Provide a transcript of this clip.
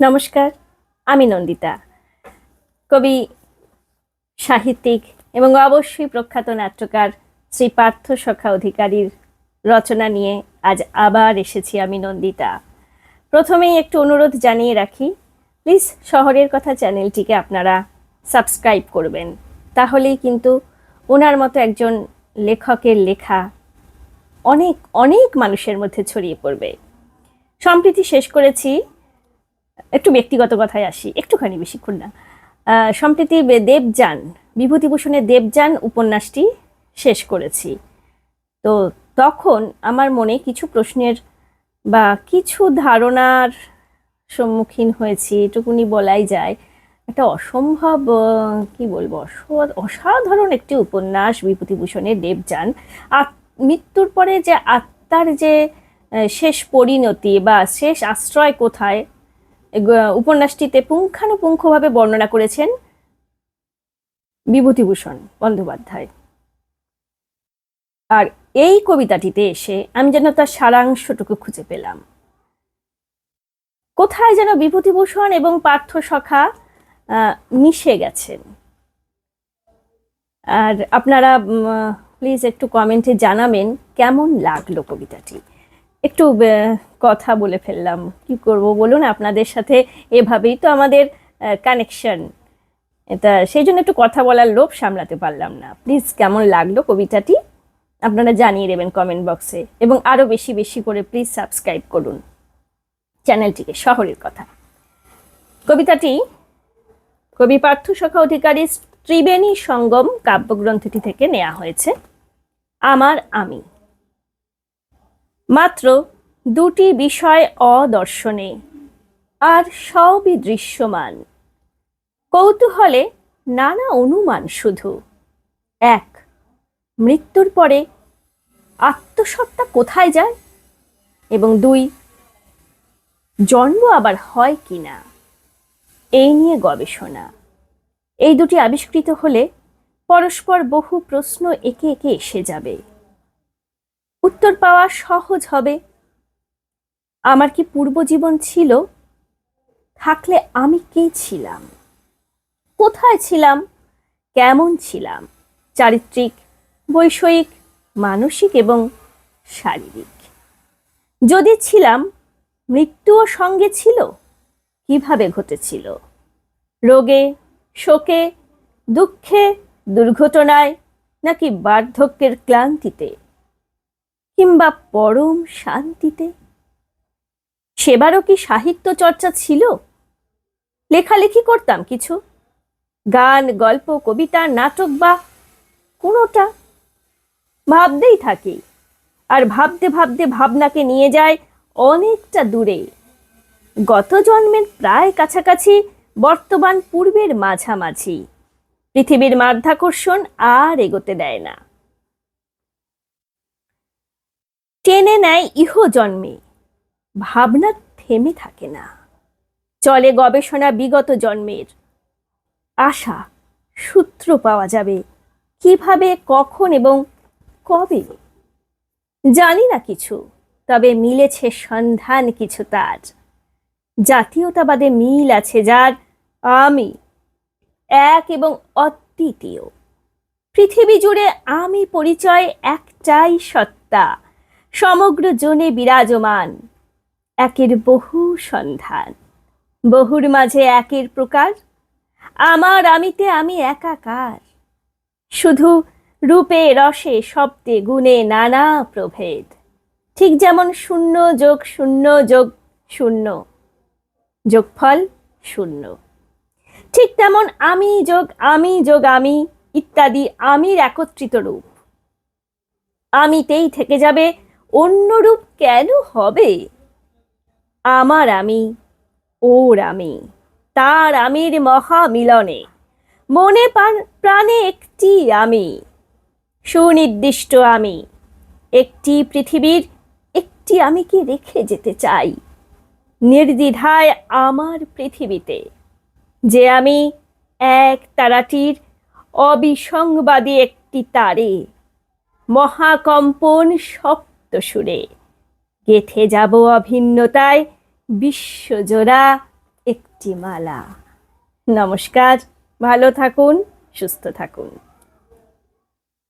নমস্কার, আমি নন্দিতা। কবি, সাহিত্যিক এবং অবশ্যই প্রখ্যাত নাট্যকার শ্রী পার্থ সখা অধিকারীর রচনা নিয়ে আজ আবার এসেছি আমি নন্দিতা। প্রথমেই একটু অনুরোধ জানিয়ে রাখি, প্লিজ শহরের কথা চ্যানেলটিকে আপনারা সাবস্ক্রাইব করবেন। তাহলেই কিন্তু ওনার মতো একজন লেখকের লেখা অনেক অনেক মানুষের মধ্যে ছড়িয়ে পড়বে। সম্প্রীতি শেষ করেছি একটু ব্যক্তিগত কথায় আসি, একটুখানি বেশিক্ষণ না সম্প্রতি দেবযান, বিভূতিভূষণের দেবযান উপন্যাসটি শেষ করেছি। তো তখন আমার মনে কিছু প্রশ্নের বা কিছু ধারণার সম্মুখীন হয়েছি, এটুকুনি বলাই যায়। একটা অসম্ভব কি বলব অস- অসাধারণ একটি উপন্যাস বিভূতিভূষণের দেবযান। মৃত্যুর পরে যে আত্মার যে শেষ পরিণতি বা শেষ আশ্রয় কোথায় উপন্যাসটিতে পুঙ্খানুপুঙ্খভাবে বর্ণনা করেছেন বিভূতিভূষণ বন্দ্যোপাধ্যায়। আর এই কবিতাটিতে এসে আমি যেন তার সারাংশটুকু খুঁজে পেলাম। কোথায় যেন বিভূতিভূষণ এবং পার্থ সখা মিশে গেছেন। আর আপনারা প্লিজ একটু কমেন্টে জানাবেন কেমন লাগল কবিতাটি। একটু কথা বলে ফেললাম। কি করব বলুন? আপনাদের সাথে এভাবেই তো আমাদের কানেকশন এটা, সেই জন্য একটু কথা বলার লোভ সামলাতে পারলাম না। প্লিজ কেমন লাগল কবিতাটি? আপনারা জানিয়ে দেবেন কমেন্ট বক্সে এবং আরও বেশি বেশি করে প্লিজ সাবস্ক্রাইব করুন চ্যানেলটিকে, শহরের কথা। কবিতাটি, কবি পার্থ সখা অধিকারী ত্রিবেণী সঙ্গম কাব্যগ্রন্থটি থেকে নেওয়া হয়েছে। আমার আমি। মাত্র দুটি বিষয় অদর্শনে। আর সবই দৃশ্যমান। কৌতূহলে নানা অনুমান শুধু। এক, মৃত্যুর পরে আত্মসত্তা কোথায় যায়? এবং দুই, জন্ম আবার হয় কিনা? এই নিয়ে গবেষণা। এই দুটি আবিষ্কৃত হলে পরস্পর বহু প্রশ্ন একে একে এসে যাবে। উত্তর পাওয়া সহজ হবে। আমার কি পূর্বজীবন ছিল? থাকলে আমি কে ছিলাম? কোথায় ছিলাম? কেমন ছিলাম? চারিত্রিক, বৈষয়িক, মানসিক এবং শারীরিক। যদি ছিলাম, মৃত্যুও সঙ্গে ছিল? কীভাবে ঘটেছিল? রোগে, শোকে, দুঃখে, দুর্ঘটনায়, নাকি বার্ধক্যের ক্লান্তিতে? কিংবা পরম শান্তিতে? সেবারও কি সাহিত্য চর্চা ছিল? লেখালেখি করতাম কিছু। গান, গল্প, কবিতা, নাটক বা কোনোটা ভাবতেই থাকি। আর ভাবতে ভাবতে ভাবনাকে নিয়ে যায় অনেকটা দূরে। গত জন্মের প্রায় কাছাকাছি, বর্তমান পূর্বের মাঝামাঝি। পৃথিবীর মাধ্যাকর্ষণ আর এগোতে দেয় না। টেনে নেয় ইহ জন্মে ভাবনা থেমে থাকে না। চলে গবেষণা বিগত জন্মের। আশা, সূত্র পাওয়া যাবে কীভাবে, কখন এবং কবে। জানি না কিছু, তবে মিলেছে সন্ধান কিছু তার। জাতীয়তাবাদে মিল আছে যার আমি এক এবং অদ্বিতীয়। পৃথিবী জুড়ে আমি পরিচয় একটাই সত্তা, সমগ্র জনে বিরাজমান। একের বহু সন্ধান। বহুর মাঝে একের প্রকার, আমার আমিতে আমি একাকার। শুধু রূপে, রসে, শব্দে, গুণে নানা প্রভেদ। ঠিক যেমন শূন্য যোগ শূন্য যোগ শূন্য, যোগফল শূন্য। ঠিক তেমন আমি যোগ আমি যোগ, আমি ইত্যাদি আমির একত্রিত রূপ। আমিতেই থেকে যাবে, অন্য রূপ কেন হবে? আমার আমি, ওর আমি, তার আমির মহামিলনে। মনে প্রাণে একটি আমি, সুনির্দিষ্ট আমি। একটি পৃথিবীর একটি আমি কি রেখে যেতে চাই। নির্দ্বিধায় আমার পৃথিবীতে। যে আমি এক তারাটির অবিসংবাদী একটি তারে, মহাকম্পন সপ্ত সুরে, গেথে যাব অভিন্নতায় বিশ্বজোড়া একটি মালা। নমস্কার ভালো থাকুন সুস্থ থাকুন।